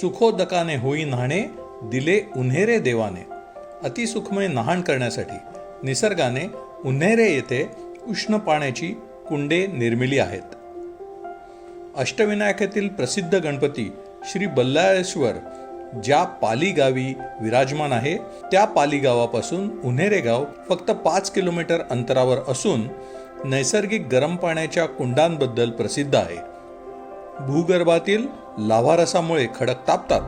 सुखोदकाने होई न्हाणे दिले उन्हेरे देवाने. अतिसुखमय नहाण करण्यासाठी निसर्गाने उन्हेरे येथे उष्ण पाण्याची कुंडे निर्मिली आहेत. अष्टविनायकातील प्रसिद्ध गणपती श्री बल्लाळेश्वर ज्या पाली गावी विराजमान आहे त्या पाली गावापासून उन्हेरे गाव फक्त पाच किलोमीटर अंतरावर असून नैसर्गिक गरम पाण्याच्या कुंडांबद्दल प्रसिद्ध आहे. भूगर्भातील लाव्हारसामुळे खडक तापतात.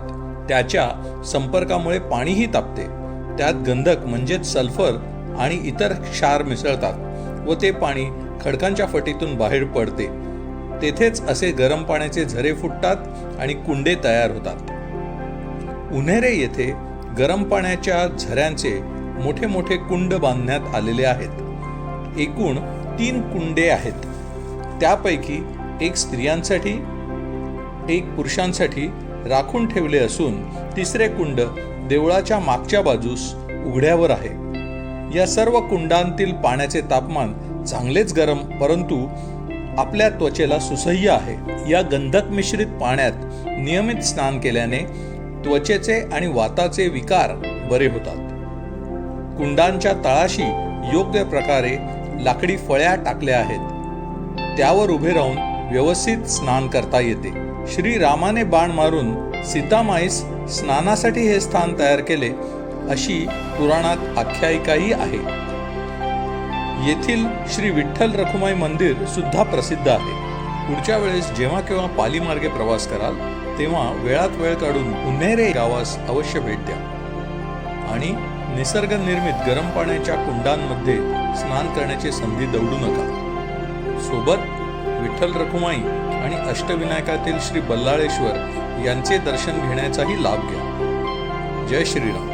त्याच्या संपर्कामुळे पाणीही तापते. त्यात गंधक म्हणजेच सल्फर आणि इतर क्षार मिसळतात व ते पाणी खडकांच्या फटीतून बाहेर पडते. तेथेच असे गरम पाण्याचे झरे फुटतात आणि कुंडे तयार होतात. उन्हेरे येथे गरम पाण्याच्या झऱ्यांचे मोठे मोठे कुंड बांधण्यात आलेले आहेत. एकूण तीन कुंडे आहेत. त्यापैकी एक स्त्रियांसाठी एक पुरुषांसाठी राखून ठेवले असून तिसरे कुंड देवळाच्या मागच्या बाजूस उघड्यावर आहे. या सर्व कुंडांतील पाण्याचे तापमान चांगलेच गरम परंतु आपल्या त्वचेला सुसह्य आहे. या गंधक मिश्रित पाण्यात नियमित स्नान केल्याने त्वचेचे आणि वाताचे विकार बरे होतात. कुंडांच्या तळाशी योग्य प्रकारे लाकडी फळ्या टाकल्या आहेत. त्यावर उभे राहून व्यवस्थित स्नान करता येते. श्री रामाने बाण मारून सीतामाईस स्नानासाठी हे स्थान तयार केले अशी पुराणात आख्यायिकाही आहे. येथील श्री विठ्ठल रखुमाई मंदिर सुद्धा प्रसिद्ध आहे. पुढच्या वेळेस जेव्हा केव्हा पाली मार्गे प्रवास कराल तेव्हा वेळात वेळ काढून उन्हेरे गावास अवश्य भेट द्या. आणि निसर्ग निर्मित गरम पाण्याच्या कुंडांमध्ये स्नान करण्याची संधी दवडू नका. सोबत विठ्ठल रखुमाई आणि अष्टविनायकातील श्री बल्लाळेश्वर यांचे दर्शन घेण्याचाही लाभ घ्या. जय श्रीराम.